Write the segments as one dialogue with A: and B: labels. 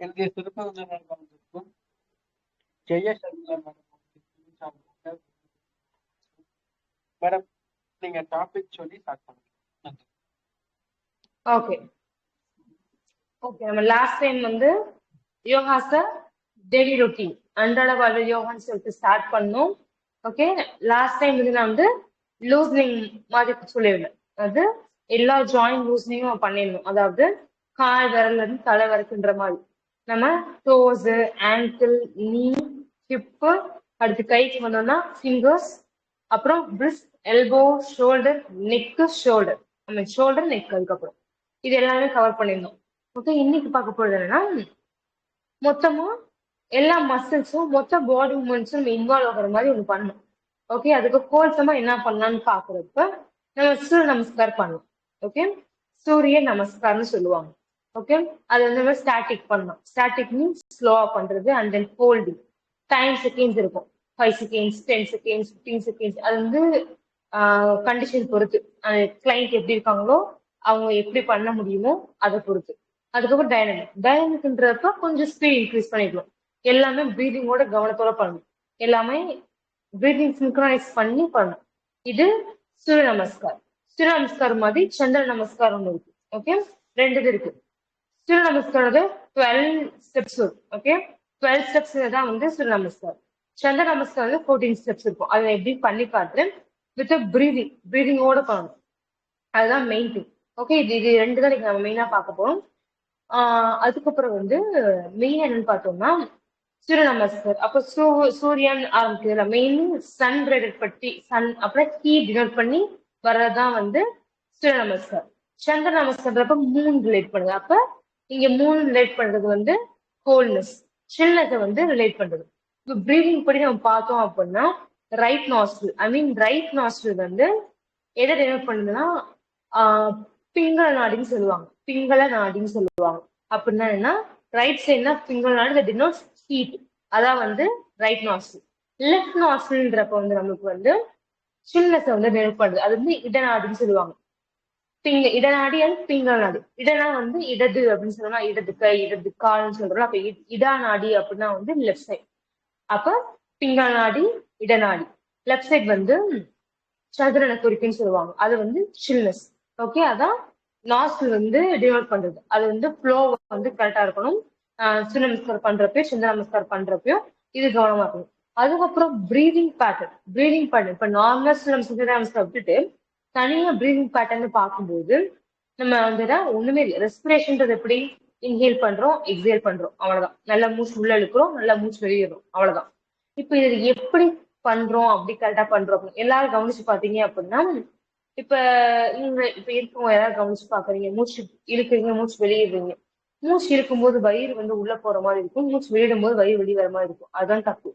A: என்னுடைய சிறப்பு விருந்தினராக வந்திருக்கும் ஜெயசந்திரா மேடம் மேடம் நீங்க டாபிக் சொல்லி ஸ்டார்ட் பண்ணுங்க நன்றி
B: ஓகே ஓகே நம்ம லாஸ்ட் டைம் வந்து யோகாஸ டெய்லி ரொட்டீன் அன்றாட வாழ்வு யோகான்னு சொல்லிட்டு ஸ்டார்ட் பண்ணோம். ஓகே லாஸ்ட் டைம் வந்து நான் வந்து லூஸ்னிங் மாதிரி சொல்லியிருந்தேன் அது எல்லா ஜாயின் லூஸ்னிங்கும் பண்ணிடணும் அதாவது கால் விரல்ல இருந்து தலை வரைக்குன்ற மாதிரி. நம்ம டோஸ் ஆங்கிள் நீ ஹிப்பு அடுத்து கைக்கு வந்தோம்னா ஃபிங்கர்ஸ் அப்புறம் wrist elbow shoulder neck shoulder நம்ம ஷோல்டர் நெக் அதுக்கப்புறம். இது எல்லாமே கவர் பண்ணியிருந்தோம் ஓகே இன்னைக்கு பார்க்க போறது என்னன்னா மொத்தமா எல்லா மசில்ஸும் மொத்த பாடி மூமெண்ட்ஸும் நம்ம இன்வால்வ் ஆகுற மாதிரி ஒன்று பண்ணணும். ஓகே அதுக்கு கோல்சமா என்ன பண்ணலாம்னு பாக்குறப்ப நம்ம சூரிய நமஸ்கார் பண்ணணும் ஓகே சூரிய நமஸ்கார்னு சொல்லுவாங்க. ஓகே அது வந்து ஸ்டாட்டிக் பண்ணலாம். ஸ்டாட்டிக் மீன்ஸ் ஸ்லோவா பண்றது and then holding time seconds இருக்கும். Five seconds ten seconds fifteen seconds அது வந்து கண்டிஷன் பொறுத்து. அந்த கிளைண்ட் எப்படி இருக்காங்களோ அவங்க எப்படி பண்ண முடியுமோ அதை பொறுத்து. அதுக்கப்புறம் டைனமிக் டைனமிக்ன்றப்ப கொஞ்சம் ஸ்பீட் இன்க்ரீஸ் பண்ணிக்கலாம். எல்லாமே ப்ரீதிங்கோட கவனத்தோட பண்ணணும் எல்லாமே ப்ரீதிங் சிங்க்ரனைஸ் பண்ணி பண்ணணும். இது சூரிய நமஸ்கார் சூரிய நமஸ்கார் மாதிரி சந்திர நமஸ்காரம் ஒன்று இருக்கு. ஓகே ரெண்டு இது இருக்கு. சூரிய நமஸ்காரம் டுவெல் ஸ்டெப்ஸ் வரும் ஓகே டுவெல் ஸ்டெப்ஸ் தான் வந்து சூரிய நமஸ்கார் சந்திர நமஸ்காரம் வந்து ஃபோர்டீன் ஸ்டெப்ஸ் இருக்கும். அதை எப்படி பண்ணி காட்டுறேன் வித் ப்ரீதிங் ப்ரீதிங்கோட பண்ணணும். அதுதான் மெயின் திங் ஓகே இது இது ரெண்டு தான் நம்ம மெயினாக பார்க்க போகிறோம் அதுக்கப்புறம் வந்து மெயின் என்னன்னு பார்த்தோம்னா சூரிய நமஸ்கார் அப்போ சூ சூரியன் ஆரம்பிக்குதுல மெயின் சன் ரிலேட்டட் பற்றி சன் அப்புறம் ஹீ டினோட் பண்ணி வர்றதுதான் வந்து சூரிய நமஸ்கார் சந்திர நமஸ்கார்ன்றப்ப மூணு ரிலேட் பண்ணுது அப்ப இங்க மூணு ரிலேட் பண்றது வந்து கோல்ட்னஸ் சில்னஸை வந்து ரிலேட் பண்றது. இப்போ ப்ரீதிங் படி நம்ம பார்த்தோம் அப்படின்னா right nostril I mean right nostril வந்து எதை டினோட் பண்ணுதுன்னா பிங்கல பிங்கள நாடின்னு சொல்லுவாங்க. பிங்கள நாடின்னு சொல்லுவாங்க. அப்படின்னா என்ன? ரைட் சைட்னா பிங்கள நாடு டினோட்ஸ் ஹீட் அதான் வந்து ரைட் நாசில் லெஃப்ட் நாசில்ன்றப்ப வந்து நம்மளுக்கு வந்து சில்னஸ் வந்து வெளிப்படுது அது வந்து இடநாடின்னு சொல்லுவாங்க. பிங்க இடநாடி அண்ட் பிங்கள நாடு. இடனா வந்து இடது அப்படின்னு சொல்லணும்னா இடது கை இடது கால்னு சொல்றோம் அப்ப இ- இடா நாடி அப்படின்னா வந்து லெஃப்ட் சைட் அப்ப பிங்கள நாடி இடநாடி. லெஃப்ட் சைட் வந்து சதுரன குறிப்புன்னு சொல்லுவாங்க. அது வந்து சில்னஸ் ஓகே அதான் நாஸ்டில் வந்து டினோட் பண்றது. அது வந்து ஃப்ளோ வந்து கரெக்டா இருக்கணும். சூரிய நமஸ்கார் பண்றப்பயும் சந்திர நமஸ்கார் பண்றப்பயும் இது கவனமா இருக்கணும். அதுக்கப்புறம் ப்ரீதிங் பேட்டர்ன் ப்ரீதிங் பேட்டர்ன் இப்ப நார்மலா சூரிய நமஸ்கார் சந்திர நமஸ்கார் விட்டுட்டு தனியா ப்ரீதிங் பேட்டர்ன் பார்க்கும்போது நம்ம வந்து ஒண்ணுமே இல்லை. ரெஸ்பிரேஷன்றது எப்படி? இன்ஹேல் பண்றோம் எக்ஸேல் பண்றோம். அவ்வளவுதான். நல்லா மூச்சு உள்ள இழுக்கிறோம் நல்லா மூச்சு வெளியிடுறோம் அவ்வளவுதான். இப்ப இது எப்படி பண்றோம் அப்படி கரெக்டா பண்றோம்? அப்படின்னு எல்லாரும் கவனிச்சு பாத்தீங்க அப்படின்னா இப்ப நீங்க இப்ப இருக்கவங்க யாராவது கவனிச்சு பாக்குறீங்க மூச்சு இழுக்கிறீங்க மூச்சு வெளியிடுறீங்க. மூச்சு இருக்கும்போது வயிறு வந்து உள்ள போற மாதிரி இருக்கும். மூச்சு வெளியிடும் போது வயிறு வெளியே வர மாதிரி இருக்கும். அதுதான் தப்பு.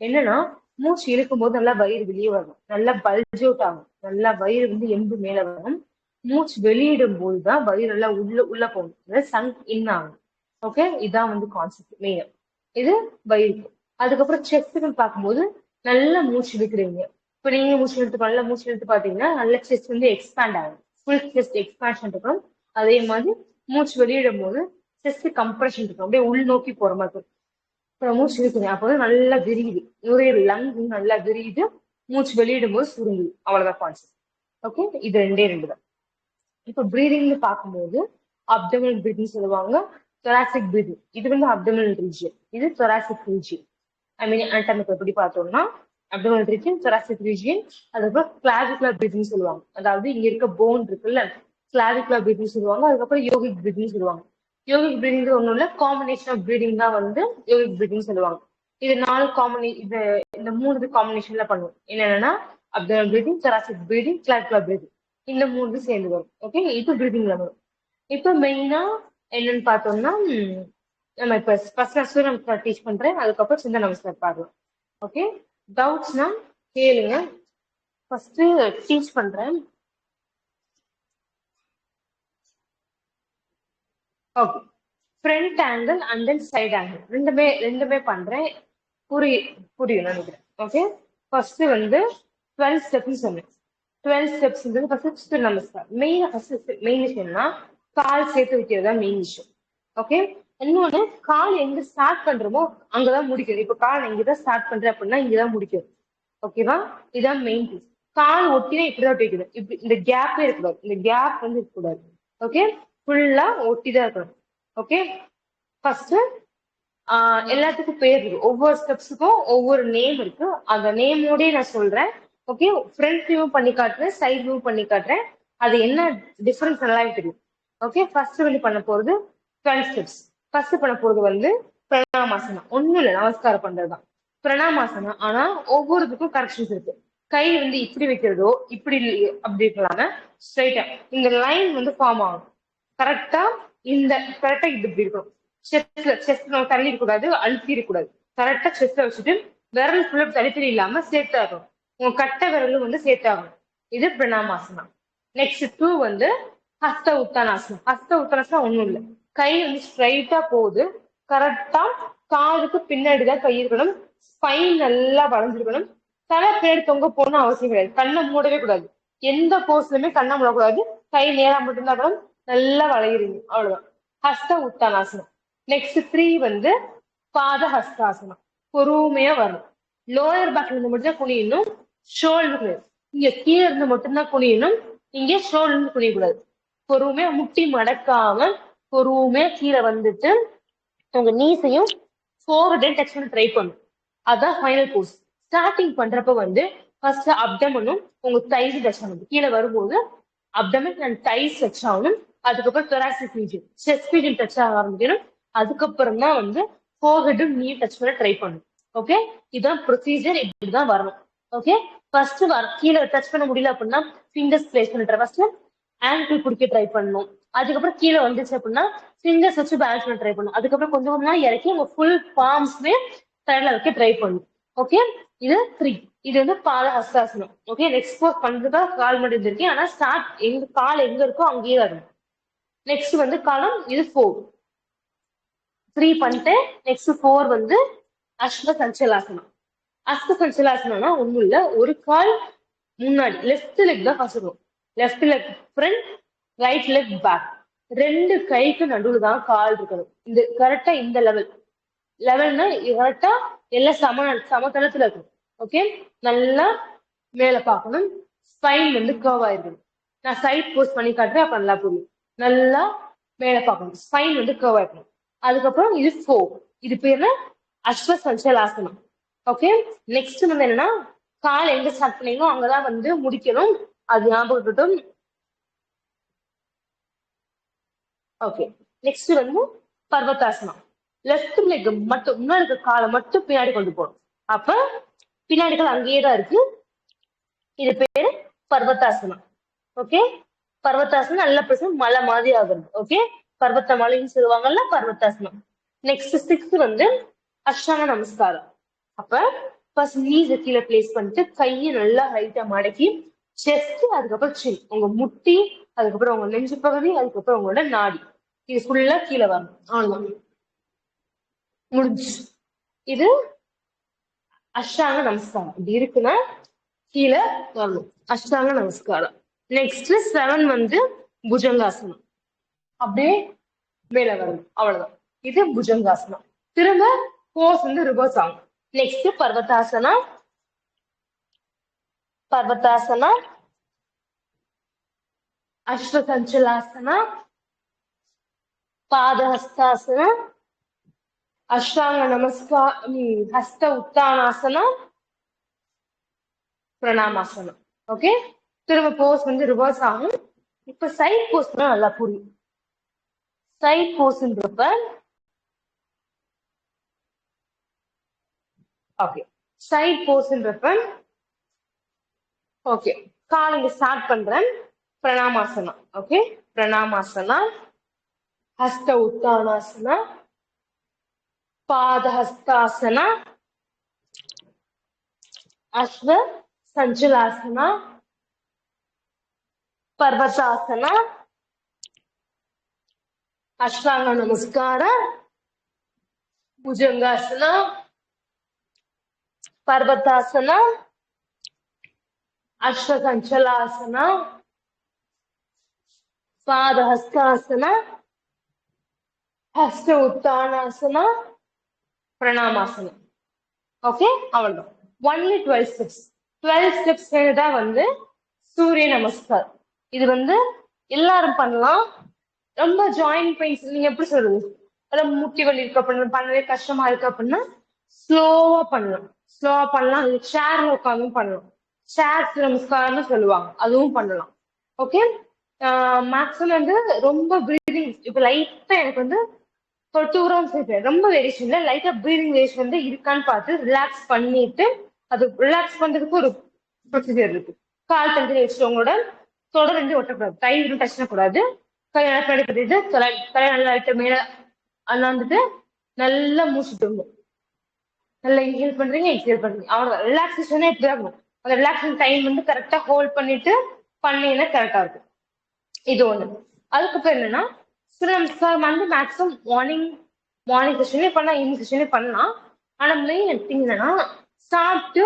B: என்னன்னா மூச்சு இழுக்கும்போது நல்லா வயிறு வெளியே வரும் நல்லா பல்ஜ் அவுட் ஆகும் நல்லா வயிறு வந்து எம்பு மேல வரும் மூச்சு வெளியிடும் போதுதான் வயிறு எல்லாம் உள்ள உள்ள போகும் அதாவது சங்க் இன் ஆகும் ஓகே இதான் வந்து கான்செப்ட் மெயின் இது வயிறு. அதுக்கப்புறம் செஸ்ட்னு பார்க்கும்போது நல்லா மூச்சு இழுக்கிறீங்க. இப்போ நீங்க மூச்சு இழுத்து நல்லா மூச்சு இழுத்து பாத்தீங்கன்னா நல்ல செஸ்ட் வந்து எக்ஸ்பேண்ட் ஆகும். ஃபுல் செஸ்ட் எக்ஸ்பேன்ஷன் இருக்கும் அதே மாதிரி மூச்சு வெளியிடும் போது செஸ்ட் கம்ப்ரெஷன் இருக்கும் அப்படியே உள் நோக்கி போற மாதிரி. இருக்கும் இப்போ மூச்சு இழுக்குறேன் அப்போ வந்து நல்லா விரியுது. நுரையீரல் லங் நல்லா விரியுது. மூச்சு வெளியிடும் போது சுருங்குது. அவ்வளவுதான் கான்செப்ட் ஓகே இது ரெண்டே ரெண்டு தான். இப்போ ப்ரீதிங்னு பார்க்கும்போது அப்டமல் பிரீதிங் சொல்லுவாங்க. தொராசிக் பிரீதிங் இது வந்து அப்டமல் ரீஜியன் இது thoracic region I mean anatomical எப்படி பார்த்தோம்னா அப்டமல் ரீஜியன் தொராசிக் ரீஜியன் அதுக்கப்புறம் கிளாவிகுலர் பிரீதிங் சொல்லுவாங்க. அதாவது இங்க இருக்க போன் இருக்குல்ல கிளாவிகுலர் பிரீதிங் சொல்லுவாங்க. அதுக்கப்புறம் யோகிக் பிரீதிங் சொல்லுவாங்க. யோகிக் பிரீதிங் ஒன்றும் இல்லை காம்பினேஷன் ஆஃப் பிரீதிங் தான் வந்து யோகிக் பிரீதிங் சொல்லுவாங்க. இது நாலு காம்பினே இது இந்த மூணு காம்பினேஷன்ல பண்ணுவோம் என்னென்னா abdominal breathing thoracic breathing clavicular breathing இந்த மூணு சேர்ந்து வரும். ஓகே இது பிரீதிங்ல வரும். இப்போ மெயினா என்னன்னு பார்த்தோம்னா நம்ம இப்போ ஃபர்ஸ்ட் நான் சூரிய நமஸ்கார் டீச் பண்றேன். அதுக்கப்புறம் சிந்த நமஸ்கார் பார்க்கலாம் ஓகே டவுட்ஸ்னா கேளுங்க. ஃபர்ஸ்ட் டீச் பண்றேன். Okay front angle and then side angle ரெண்டுமே ரெண்டுமே பண்றேன். புரிய புரியும் நினைக்கிறேன். ஓகே ஃபர்ஸ்ட் வந்து டுவெல் ஸ்டெப்னு சொன்னேன். டுவெல் வந்து first Namaskar main first main விஷயம்னா கால் சேர்த்து வைக்கிறது தான் மெயின் விஷயம். ஓகே இன்னொன்னு கால் எங்க ஸ்டார்ட் பண்றோமோ அங்கதான் முடிக்கணும். இப்போ கால் இங்கதான் ஸ்டார்ட் பண்றேன் அப்படின்னா இங்கதான் முடிக்கிறது ஓகேவா இதுதான் மெயின் பீஸ் கால் ஒட்டினா இப்படிதான் வைக்கணும் இப்படி இந்த கேப்பே இருக்கக்கூடாது. இந்த கேப் வந்து இருக்கக்கூடாது. ஓகே ஃபுல்லா ஒட்டி தான் இருக்கணும் ஓகே ஃபர்ஸ்ட் எல்லாத்துக்கும் பேர் இருக்கு. ஒவ்வொரு ஸ்டெப்ஸுக்கும் ஒவ்வொரு நேம் இருக்கு. அந்த நேமோடய நான் சொல்றேன். ஓகே ஃப்ரண்ட் வியூ பண்ணி காட்டுறேன் சைட் வியூ பண்ணி காட்டுறேன். அது என்ன டிஃபரன்ஸ் நல்லா தெரியும். ஓகே ஃபர்ஸ்ட் வந்து பண்ண போறது டுவெல் ஸ்டெப்ஸ் ஃபர்ஸ்ட் பண்ண போறது வந்து பிரணாமாசனம். ஒன்றும் இல்லை நமஸ்காரம் பண்றதுதான். பிரணாமாசனம். ஆனா ஒவ்வொருத்துக்கும் கரெக்ஷன்ஸ் இருக்கு. கை வந்து இப்படி வைக்கிறதோ இப்படி அப்படி இருக்கலாம ஸ்ட்ரைட்டா இந்த லைன் வந்து ஃபார்ம் ஆகும். கரெக்டா இந்த கரெக்டா இது இப்படி இருக்கணும் செஸ்ட்ல செஸ்ட் நம்ம தள்ளி கூடாது அழுத்தி இருக்கக்கூடாது கரெக்டா செஸ்ட்ல வச்சுட்டு விரல் ஃபுல்லா தள்ளி தள்ளி இல்லாம சேர்த்தா உங்க கட்டை விரலும் வந்து சேர்த்தாகணும். இது பிரணாமாசனம் நெக்ஸ்ட் டூ வந்து ஹஸ்த உத்தானாசனம் ஹஸ்த உத்தானாசனம் ஒண்ணும் இல்லை. கை வந்து ஸ்ட்ரைட்டா போகுது. கரெக்டா காலுக்கு பின்னாடி தான் கை இருக்கணும். ஸ்பைன் நல்லா வளைஞ்சிருக்கணும் தலை பேர் தொங்க போகணும் அவசியம் கிடையாது. கண்ணை மூடவே கூடாது. எந்த போஸ்லயுமே கண்ணை மூடக்கூடாது. கை நேரா மட்டும்தான் இருக்கணும். நல்லா வளையுறீங்க. அவ்வளவுதான். ஹஸ்த உத்தானாசனம் நெக்ஸ்ட் த்ரீ வந்து பாத ஹஸ்தாசனம் பொறுமையா வரணும். லோயர் பேக்ல இருந்து மட்டும் தான் குனியணும் ஷோல்டர் இங்க கீழே இருந்து மட்டும்தான் குனியணும். இங்க ஷோல்டர் இருந்து குனியக்கூடாது. பொறுமையா முட்டி மடக்காம பொறுமையா கீழே வந்துட்டு உங்க நீஸையும் டே டச் பண்ணி ட்ரை பண்ணும். அதான் ஃபைனல் போஸ் ஸ்டார்டிங் பண்றப்ப வந்து ஃபர்ஸ்ட் அப்டமனும் உங்க தைஸ் டச் பண்ணணும். கீழே வரும்போது அப்டமன் அண்ட் தைஸ் டச் ஆகணும். அதுக்கப்புறம் thoracic region chest region touch ஆக ஆரம்பிக்கணும். அதுக்கப்புறம் தான் வந்து ஃபோர்ஹெட்டும் நீ டச் பண்ண ட்ரை பண்ணும் ஓகே இதுதான் ப்ரொசீஜர் இப்படிதான் வரணும். ஓகே ஃபர்ஸ்ட் வர கீழே டச் பண்ண முடியல அப்படின்னா ஃபிங்கர்ஸ் பிளேஸ் பண்ணிட்டு ஃபர்ஸ்ட் ஆங்கிள் பிடிக்க ட்ரை பண்ணணும். அதுக்கப்புறம் கீழே வந்துச்சு அப்படின்னா ஃபிங்கர்ஸ் வச்சு பேலன்ஸ் பண்ண ட்ரை பண்ணும் அதுக்கப்புறம் கொஞ்சம் கொஞ்சம் இறக்கி உங்க ஃபுல் பாம்ஸ்மே தரையில வைக்க ட்ரை பண்ணும் ஓகே இது த்ரீ இது வந்து பாத ஹஸ்தாசனம் ஓகே நெக்ஸ்ட் போஸ் பண்றதுக்காக கால் மட்டும் இருந்திருக்கேன் ஆனா ஸ்டார்ட் எங்க கால் எங்க இருக்கோ அங்கேயே தான் இருக்கும் நெக்ஸ்ட் வந்து காலம் இது ஃபோர் த்ரீ பண்ணிட்டு நெக்ஸ்ட் ஃபோர் வந்து அஸ்வ சஞ்சலாசனம் அஸ்வ சஞ்சலாசனம்னா ஒன்றும் இல்லை ஒரு கால் முன்னாடி லெஃப்ட் லெக் தான் ஃபர்ஸ்ட் வரும் left leg front right leg back ரெண்டு கைக்கு நடுவில் தான் கால் இருக்கணும். இந்த கரெக்டா இந்த லெவல் லெவல்னா கரெக்டா எல்லாம் சம சமதளத்துல இருக்கணும். ஓகே நல்லா மேல பார்க்கணும். ஸ்பைன் வந்து கர்வ் ஆயிருக்கணும் நான் சைட் போஸ்ட் பண்ணி காட்டுறேன் அப்ப நல்லா புரியும். நல்லா மேல பார்க்கணும். ஸ்பைன் வந்து கர்வ் ஆகணும் அதுக்கப்புறம் இது ஃபோர் இது பேர்ல அஸ்வசல் ஆசனம் ஓகே நெக்ஸ்ட் வந்து என்னன்னா கால் எங்க ஸ்டார்ட் பண்ணீங்களோ அங்கதான் வந்து முடிக்கணும். அது ஞாபகம் ஓகே நெக்ஸ்ட் வந்து பர்வதாசனம் லெஃப்ட் லெக் மட்டும் முன்னாடி இருக்க காலை மட்டும் பின்னாடி கொண்டு போகணும். அப்ப பின்னாடி கால் அங்கேயே தான் இருக்கு. இது பேரு பர்வதாசனம் ஓகே பர்வத்தாசனம் நல்ல பிரசனம் மலை மாதிரி ஆகுறது. ஓகே பர்வத்த மலைன்னு சொல்லுவாங்கல்ல பர்வத்தாசனம் நெக்ஸ்ட் சிக்ஸ் வந்து அஷ்டாங்க நமஸ்காரம். அப்ப ஃபர்ஸ்ட் நீஸ் கீழே பிளேஸ் பண்ணிட்டு கையை நல்லா ஹைட்டா மடக்கி செஸ்ட் அதுக்கப்புறம் சின் உங்க முட்டி அதுக்கப்புறம் உங்க நெஞ்சு பகுதி அதுக்கப்புறம் உங்களோட நாடி. இது ஃபுல்லா கீழே வரணும் அவ்வளவுதான். முடிஞ்சு இது அஷ்டாங்க நமஸ்காரம். இப்படி இருக்குன்னா கீழே வரணும். அஷ்டாங்க நமஸ்காரம். நெக்ஸ்ட் செவன் வந்து புஜங்காசனம். அப்படியே மேல வரணும் அவ்வளவுதான். இது புஜங்காசனம். திரும்ப போஸ் வந்து ரிவர்ஸ் ஆகும். நெக்ஸ்ட் பர்வதாசனா? பர்வதாசனா? அஸ்வசஞ்சலாசன பாதஹஸ்தாசனம் அஷ்டாங்க நமஸ்கார் ஹஸ்த உத்தானாசனம் பிரணாமாசனம் ஓகே திரும்ப போஸ் வந்து ரிவர்ஸ் ஆகும். இப்ப சைட் போஸ்னா நல்லா புரியும். சைட் போஸ்ன்றப்ப ஓகே சைட் போஸ்ன்றப்ப ஓகே கால் இங்க ஸ்டார்ட் பண்றேன். பிரணாமாசனா ஓகே பிரணாமாசனா ஹஸ்த உத்தானாசனா பாதஹஸ்தாசனா அஸ்வ சஞ்சலாசனா ಪರ್ವತಾಸನ ಅಷ್ಟಾಂಗ ನಮಸ್ಕಾರ ಭುಜಂಗಾಸನ ಪರ್ವತಾಸನ ಅಶ್ವಸಂಚಲಾಸನ ಪಾದ ಹಸ್ತಾಸನ ಹಸ್ತ ಉತ್ತಾನಾಸನ பிரணாமாசனா ஓகே அவ்வளவுதான் only twelve steps twelve steps தான் வந்து சூரிய நமஸ்கார் இது வந்து எல்லாரும் பண்ணலாம். ரொம்ப ஜாயிண்ட் பெயின்ஸ் நீங்க எப்படி சொல்றது? அதை முட்டி வலி இருக்கு அப்படின்னா பண்ணவே கஷ்டமா இருக்கு அப்படின்னா ஸ்லோவா பண்ணலாம். ஸ்லோவா பண்ணலாம். இல்ல சேர்ல உட்காந்தும் பண்ணலாம். சேர் நமஸ்காரம்னு சொல்லுவாங்க. அதுவும் பண்ணலாம். ஓகே மேக்ஸிமம் வந்து ரொம்ப ப்ரீதிங் இப்ப லைட்டா எனக்கு வந்து ஒரு டூ ரவுண்ட்ஸ் இருக்கு ரொம்ப வேரியேஷன் இல்லை. லைட்டா ப்ரீதிங் வேரியேஷன் வந்து இருக்கான்னு பார்த்து ரிலாக்ஸ் பண்ணிட்டு அது ரிலாக்ஸ் பண்றதுக்கு ஒரு ப்ரொசீஜர் இருக்கு. கால் தண்டி வச்சுட்டு உங்களோட தொடர்ந்து ஒட்டக்கூடாது. கை இன்னும் டச் பண்ணக்கூடாது கை நல்லா பின்னாடி கட்டிட்டு தலை நல்லா லைட்டா மேல அண்ணாந்துட்டு நல்லா மூச்சுட்டு நல்லா இன்ஹேல் பண்றீங்க எக்ஸேல் பண்றீங்க. அவ்வளோ ரிலாக்ஸேஷனே இப்படி ஆகும் அந்த ரிலாக்ஸேஷன் டைம் வந்து கரெக்டா ஹோல்ட் பண்ணிட்டு பண்ணீங்கன்னா கரெக்டா இருக்கும். இது ஒண்ணு. அதுக்கப்புறம் என்னன்னா சில சார் வந்து மேக்ஸிமம் மார்னிங் மார்னிங் செஷனே பண்ணலாம் ஈவினிங் செஷனே பண்ணலாம். ஆனா மெயின் எடுத்தீங்கன்னா என்னன்னா சாப்பிட்டு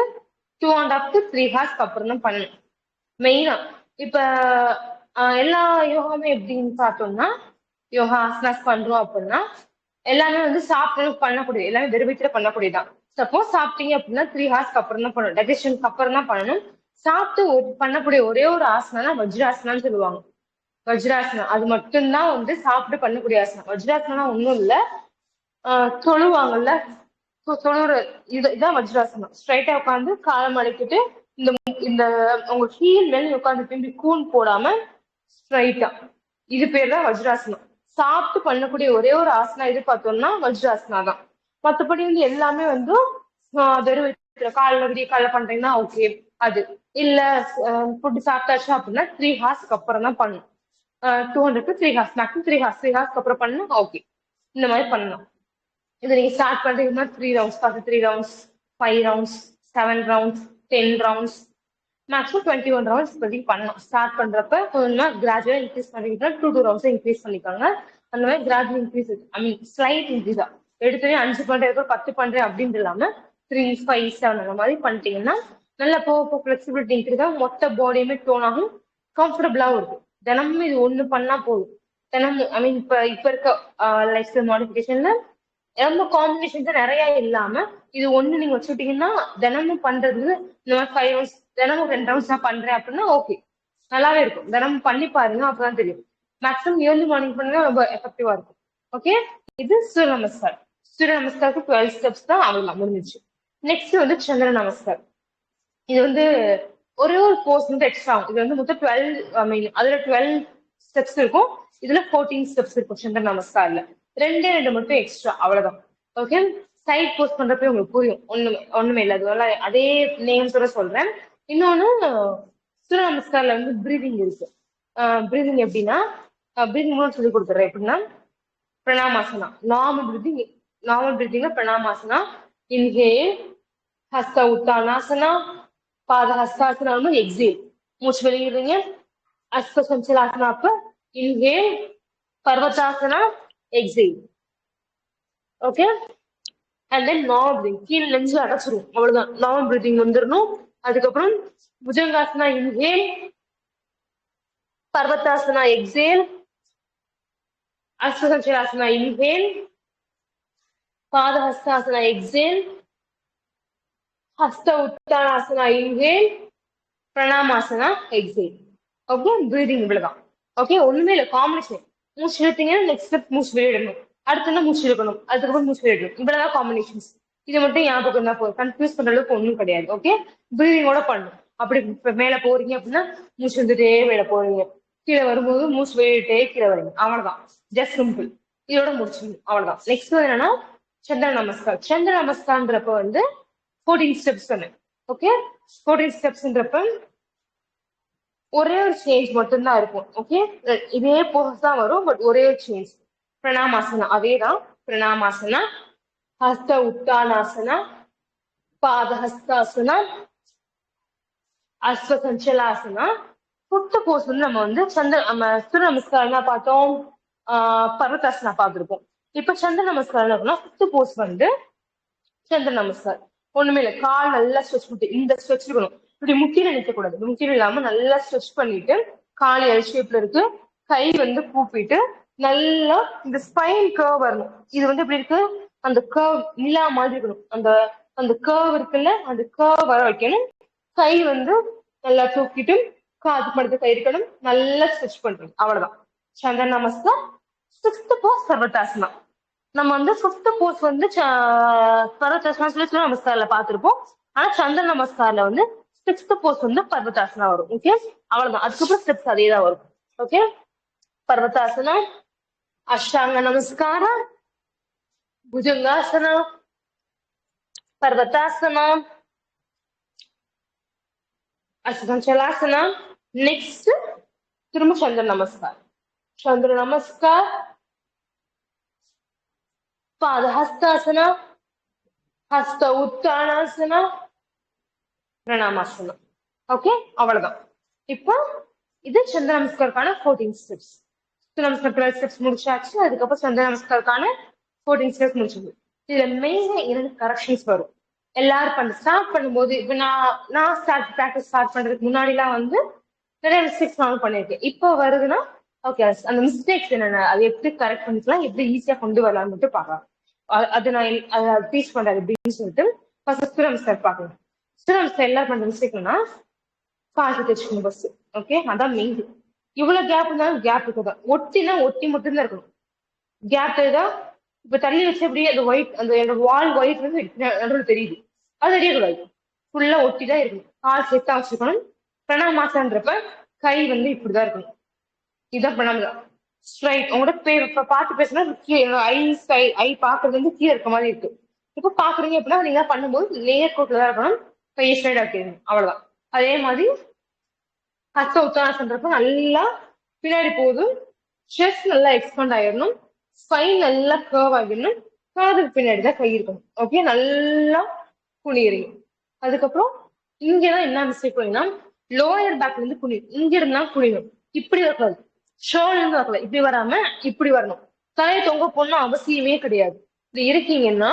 B: two and half to three ஹார்ஸ்க்கு அப்புறம் தான் பண்ணணும். மெயினா இப்ப எல்லா யோகாவுமே எப்படின்னு பார்த்தோம்னா யோகா ஆசனாஸ் பண்றோம் அப்படின்னா எல்லாமே வந்து சாப்பிட்டு பண்ணக்கூடிய எல்லாமே வெறும் வயிற்றுல பண்ணக்கூடியதான் சப்போஸ் சாப்பிட்டீங்க அப்படின்னா த்ரீ ஹார்ஸ்க்கு அப்புறம் தான் பண்ணணும். டைஜஷனுக்கு அப்புறம் தான் பண்ணணும். சாப்பிட்டு பண்ணக்கூடிய ஒரே ஒரு ஆசனா வஜ்ராசனான்னு சொல்லுவாங்க. வஜ்ராசனம். அது மட்டும்தான் வந்து சாப்பிட்டு பண்ணக்கூடிய ஆசனம். வஜ்ராசனம் ஒன்றும் இல்லை. தொழுவாங்கல்ல. தொழுற இது இதான் வஜ்ராசனம். ஸ்ட்ரைட்டா உட்காந்து காலம் அடைக்கிட்டு இந்த இந்த உங்க ஹீல் மேல உட்காந்து திரும்பி கூன் போடாம ஸ்ட்ரைட்டா இது பேர் தான் வஜ்ராசனம் சாப்பிட்டு பண்ணக்கூடிய ஒரே ஒரு ஆசனா இது பார்த்தோம்னா வஜ்ராசனா தான். மற்றபடி வந்து எல்லாமே வந்து வெறும் வயித்துல காலைல விடிய காலைல பண்றீங்கன்னா ஓகே அது. இல்ல ஃபுட்டு சாப்பிட்டாச்சு அப்படின்னா த்ரீ ஹார்ஸ்க்கு அப்புறம் தான் பண்ணணும். Two hundred to three hours maximum three hours three ஹார்ஸ்க்கு அப்புறம் பண்ணணும் ஓகே இந்த மாதிரி பண்ணலாம். இது நீங்க ஸ்டார்ட் பண்றீங்கன்னா த்ரீ ரவுண்ட்ஸ் பார்த்து three rounds five rounds seven rounds ten rounds maximum twenty one rounds இப்போதைக்கு பண்ணலாம் ஸ்டார்ட் பண்ணுறப்ப கொஞ்சமா கிராஜுவலாக இன்க்ரீஸ் பண்ணிக்கிட்டா டூ டூ ரவுண்ட்ஸ் இன்க்ரீஸ் பண்ணிக்காங்க. அந்த மாதிரி gradual increase I mean slight increase தான் எடுத்தோடனே அஞ்சு பண்றேன் பத்து பண்றேன் அப்படின்னு இல்லாமல் த்ரீ ஃபைவ் செவன் அந்த மாதிரி பண்ணிட்டீங்கன்னா நல்லா போக போக ஃப்ளெக்சிபிலிட்டி இன்க்ரீஸ் ஆகும் மொத்த பாடியுமே டோன் ஆகும். கம்ஃபர்டபுளாகவும் இருக்கும் தினமும் இது ஒன்று பண்ணால் போதும். தினமும் ஐ மீன் இப்போ இப்போ இருக்க லைஃப் ஸ்டைல் மாடிஃபிகேஷன்ல ரொம்ப காம்பினேஷன்ஸ் நிறைய இல்லாம இது ஒண்ணு நீங்க வச்சுட்டீங்கன்னா தினமும் பண்றது இந்த மாதிரி ஃபைவ் ரவுண்ட்ஸ் தினமும் ரெண்டு ரவுண்ட்ஸ் நான் பண்றேன் அப்படின்னா ஓகே நல்லாவே இருக்கும். தினமும் பண்ணி பாருங்க அப்பதான் தெரியும். மேக்ஸிமம் ஏர்லி மார்னிங் பண்ணுங்க ரொம்ப எஃபெக்டிவா இருக்கும். ஓகே இது சூரிய நமஸ்கார் சூரிய நமஸ்காருக்கு டுவெல் ஸ்டெப்ஸ் தான் அவங்க முடிஞ்சிச்சு. நெக்ஸ்ட் வந்து சந்திர நமஸ்கார் இது வந்து ஒரே ஒரு கோர்ஸ் வந்து எக்ஸ்ட்ரா ஆகும். இது வந்து மொத்தம் டுவெல் ஐ மீன் அதுல டுவெல் ஸ்டெப்ஸ் இருக்கும். இதுல ஃபோர்டீன் ஸ்டெப்ஸ் இருக்கும் சந்திர நமஸ்கார்ல ரெண்டே ரெண்டு மட்டும் எக்ஸ்ட்ரா அவ்வளவுதான். ஓகே சைட் போஸ்ட் பண்றப்ப உங்களுக்கு புரியும். ஒண்ணு ஒண்ணுமே இல்லை. அதுவெல்லாம் அதே நேம் கூட சொல்றேன். இன்னொன்னு சூரிய நமஸ்காரில் வந்து பிரீதிங் இருக்கு. பிரீதிங் எப்படின்னா பிரீதிங் மூலம் சொல்லி கொடுத்துறேன் எப்படின்னா Pranamasana. Normal breathing normal breathing Pranamasana. Inhale Hasta Uttanasana. Pada Hastasana exhale மூச்சு வெளியிடுறீங்க. அஸ்த சஞ்சலாசனா அப்ப inhale Parvatasana exhale okay and then normal breathing கீழே நெஞ்சு அடைச்சிரும். அவ்வளவுதான். நார்மல் பிரீதிங் வந்துடணும் அதுக்கப்புறம் Bhujangasana inhale Parvatasana exhale Ashwasanchalasana inhale Padahastasana exhale Hasta Uttanasana inhale Pranamasana exhale okay breathing இவ்வளவுதான். ஓகே ஒண்ணுமே இல்லை. காம்பினேஷன் மூச்சு இழுத்தீங்கன்னா நெக்ஸ்ட் ஸ்டெப் மூச்சு வெளியிடணும் அடுத்து மூச்சு இழுக்கணும் அதுக்கப்புறம் மூச்சு வெளியிடணும் இவ்வளவுதான் காம்பினேஷன்ஸ் இது மட்டும் ஞாபகம் தான் போதும். கன்ஃபியூஸ் பண்ற அளவுக்கு ஒன்றும் கிடையாது. ஓகே பிரீதிங்கோட பண்ணணும். அப்படி இப்போ மேல போறீங்க அப்படின்னா மூச்சு வந்துட்டே மேல போறீங்க. கீழே வரும்போது மூச்சு வெளியிட்டே கீழே வரீங்க. அவ்வளவுதான். ஜஸ்ட் சிம்பிள் இதோட முடிச்சிடணும். அவ்வளவுதான். நெக்ஸ்ட் என்னன்னா சந்திர நமஸ்கார் சந்திர நமஸ்கார்ன்றப்ப வந்து ஃபோர்டீன் ஸ்டெப்ஸ் சொன்னேன். ஓகே ஃபோர்டீன் ஸ்டெப்ஸ்ன்றப்ப ஒரே ஒரு சேஞ்ச் மட்டும்தான் இருக்கும். ஓகே இதே போஸ் தான் வரும் பட் ஒரே ஒரு சேஞ்ச் பிரணாமாசனா அதே தான் பிரணாமாசனா ஹஸ்த உத்தானாசனா பாதஹஸ்தாசனா அஸ்வ சஞ்சலாசனா புத்த போஸ் வந்து நம்ம வந்து சந்திர நம்ம சூரிய நமஸ்காரம் பார்த்தோம். ஆஹ் பர்வதாசனா பார்த்திருப்போம். இப்ப சந்திர நமஸ்காரம் அப்படின்னா புத்த போஸ் வந்து சந்திர நமஸ்கார் ஒண்ணுமே இல்லை. கால் நல்லா ஸ்ட்ரெச் பண்ணி இந்த ஸ்ட்ரெச் இருக்கணும் இப்படி முட்டில நிக்க கூடாது முக்கியம் இல்லாம நல்லா ஸ்ட்ரெச் பண்ணிட்டு கால் எல் ஷேப்ல இருக்கு. கை வந்து கூப்பிட்டு நல்லா இந்த ஸ்பைன் கர்வ் வரணும். இது வந்து எப்படி இருக்கு? அந்த கர்வ் நிலா மாதிரி இருக்கணும். அந்த அந்த கர்வ் இருக்குல்ல அந்த கர்வ் வர வைக்கணும். கை வந்து நல்லா தூக்கிட்டு காது படுத்து கை இருக்கணும். நல்லா ஸ்ட்ரெச் பண்ணணும். அவ்வளவுதான். சந்திரன் நமஸ்கார் சிக்ஸ்த் போஸ் சர்வதாசனா நம்ம வந்து ஃபிஃப்த் போஸ் வந்து பர்வதாசனா சொல்லி சூரிய நமஸ்கார்ல ஆனா சந்திர நமஸ்காரில் வந்து சிக்ஸ்த் போஸ்ட் பர்வதாசனா வரும் ஓகே அவ்வளவுதான். அதுக்கப்புறம் ஸ்டெப்ஸ் அதே தான் வரும் ஓகே பர்வதாசனா அஷ்டாங்க நமஸ்கார புஜங்காசனா பர்வதாசனா அஷ்டச்சலாசனா நெக்ஸ்ட் திரும்ப சந்திர நமஸ்கார் சந்திர நமஸ்கார் பாதஹஸ்தாசனா ஹஸ்த உத்தானாசனா பிரணாமாசனம் ஓகே அவ்வளவுதான். இப்போ இது சந்திர நமஸ்காருக்கான fourteen steps Namaskar twelve steps முடிச்சாச்சு. அதுக்கப்புறம் சந்திர நமஸ்காருக்கான ஃபோர்டீன் ஸ்டெப்ஸ் முடிச்சிருக்கு இதுல மெயினா இரண்டு கரெக்ஷன்ஸ் வரும். எல்லாரும் பண்ண ஸ்டார்ட் பண்ணும்போது இப்போ நான் நான் ஸ்டார்ட் ப்ராக்டிஸ் ஸ்டார்ட் பண்றதுக்கு முன்னாடிலாம் வந்து நிறைய மிஸ்டேக்ஸ் நானும் பண்ணியிருக்கேன். இப்போ வருதுன்னா ஓகே அந்த மிஸ்டேக்ஸ் என்னென்ன அது எப்படி கரெக்ட் பண்ணிக்கலாம் எப்படி ஈஸியா கொண்டு வரலாம்னு மட்டும் பார்க்கலாம். அது நான் அதை டீச் பண்றது அப்படின்னு சொல்லிட்டு ஃபர்ஸ்ட் நமஸ்கார் பார்க்கலாம். ஸ்டூடெண்ட்ஸ் எல்லாரும் பண்ற மிஸ்டேக்னா காசு தைச்சுக்கணும் பஸ் ஓகே அதான் மெயின் இவ்வளவு கேப் இருந்தாலும் கேப் இருக்கதான் ஒட்டினா ஒட்டி மட்டும்தான் இருக்கணும். கேப் தான் இப்ப தள்ளி வச்சு அப்படியே அந்த ஒயிட் அந்த என்னோட வால் ஒயிட் வந்து நடுவில் தெரியுது. அது தெரியக்கூடாது. ஃபுல்லா ஒட்டி தான் இருக்கணும். கால் செட்டா வச்சுக்கணும் பிரணாமாசன்றப்ப கை வந்து இப்படிதான் இருக்கணும். இதுதான் பிரணாமம் ஸ்ட்ரைட் உங்களோட பே இப்ப பார்த்து பேசினா ஐ ஸ்கை ஐ பாக்குறது வந்து கீழே இருக்க மாதிரி இருக்கு. இப்போ பாக்குறீங்க அப்படின்னா நீங்க பண்ணும்போது லேயர் கோட்ல தான் இருக்கணும். கையை ஸ்ட்ரைட் ஆக்கிடணும் அவ்வளவுதான். அதே மாதிரி ஹஸ்த உத்தாசன்றப்ப நல்லா பின்னாடி போதும் செஸ்ட் நல்லா எக்ஸ்பேண்ட் ஆயிடணும். ஸ்பைன் நல்லா கர்வ் ஆகிடணும். காதுக்கு பின்னாடி தான் கை இருக்கணும். ஓகே நல்லா குனியறீங்க அதுக்கப்புறம் இங்கதான் என்ன மிஸ்டேக் பண்ணீங்கன்னா லோயர் பேக்ல இருந்து குனியும் இங்க இருந்தா குனியும் இப்படி வரக்கூடாது. ஷோல்ல இருந்து வரக்கூடாது. இப்படி வராம இப்படி வரணும். தலையை தொங்க போடணும் அவசியமே கிடையாது. இப்படி இருக்கீங்கன்னா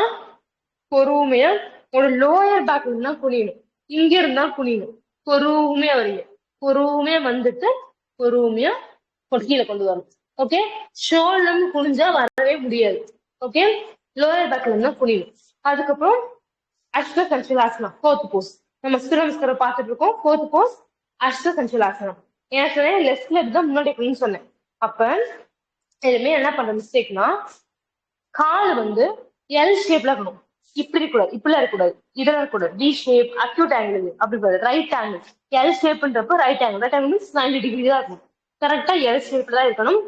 B: பொறுமையா ஒரு லோயர் பேக்ல இருந்தா குனியணும். இங்க இருந்தா குனியணும். பொறுமையா வரீங்க பொறுமையா வந்துட்டு பொறுமையா கீழே கொண்டு வரணும். ஓகே ஷோல்டர் குனிஞ்சா வரவே முடியாது. ஓகே லோயர் பேக்ல இருந்தா குனியணும். அதுக்கப்புறம் அஷ்ட சஞ்சலாசனம் ஃபோர்த் போஸ் நம்ம ஸ்திரமஸ்கரம் பார்த்துட்டு இருக்கோம். ஃபோர்த் போஸ் அஷ்ட சஞ்சலாசனம் ஏன் சொன்னேன் லெஃப்ட் லெஃப்ட் தான் முன்னாடி சொன்னேன். அப்ப எதுவுமே என்ன பண்ற மிஸ்டேக்னா கால் வந்து எல் ஷேப்ல இருக்கணும். இப்படி இருக்கக்கூடாது இப்படிலாம் இருக்கக்கூடாது இதெல்லாம் இருக்கக்கூடாது. டி ஷேப் அக்யூட் ஆங்கிள் அப்படி கூடாது right angle L ஷேப்ன்றப்ப right angle right angle means ninety degree தான் இருக்கும். கரெக்டா எல் ஷேப்ல தான் இருக்கணும்.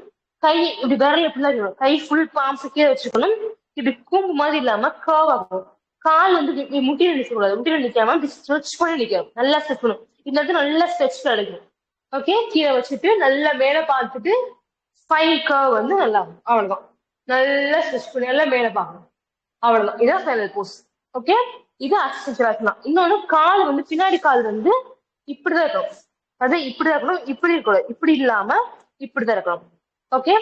B: கை இப்படி விரல் எப்படிலாம் இருக்கணும்? கை ஃபுல் பாம்ஸ் கீழே வச்சுக்கணும் இப்படி கூம்பு மாதிரி இல்லாம கர்வ் ஆகணும். கால் வந்து முட்டியில நிக்க கூடாது முட்டியில நிக்காம இப்படி ஸ்ட்ரெச் பண்ணி நிக்கணும். நல்லா ஸ்ட்ரெச் பண்ணணும். இந்த இடத்துல நல்லா ஸ்ட்ரெச் கிடைக்கும் ஓகே கீழே வச்சுட்டு நல்லா மேலே பார்த்துட்டு ஸ்பைன் கர்வ் வந்து நல்லா இருக்கும். அவ்வளவுதான். நல்லா ஸ்ட்ரெச் பண்ணி நல்லா மேலே பார்க்கணும். அவ்வளவுதான். இதான் ஃபைனல் போஸ் ஓகே இது அசிஸ்டன்ட் இன்னொன்னு கால் வந்து பின்னாடி கால் வந்து இப்படிதான் இருக்கணும். அது இப்படிதான் இருக்கணும். இப்படி இருக்கணும் இப்படி இல்லாம இப்படிதான் இருக்கணும். ஓகே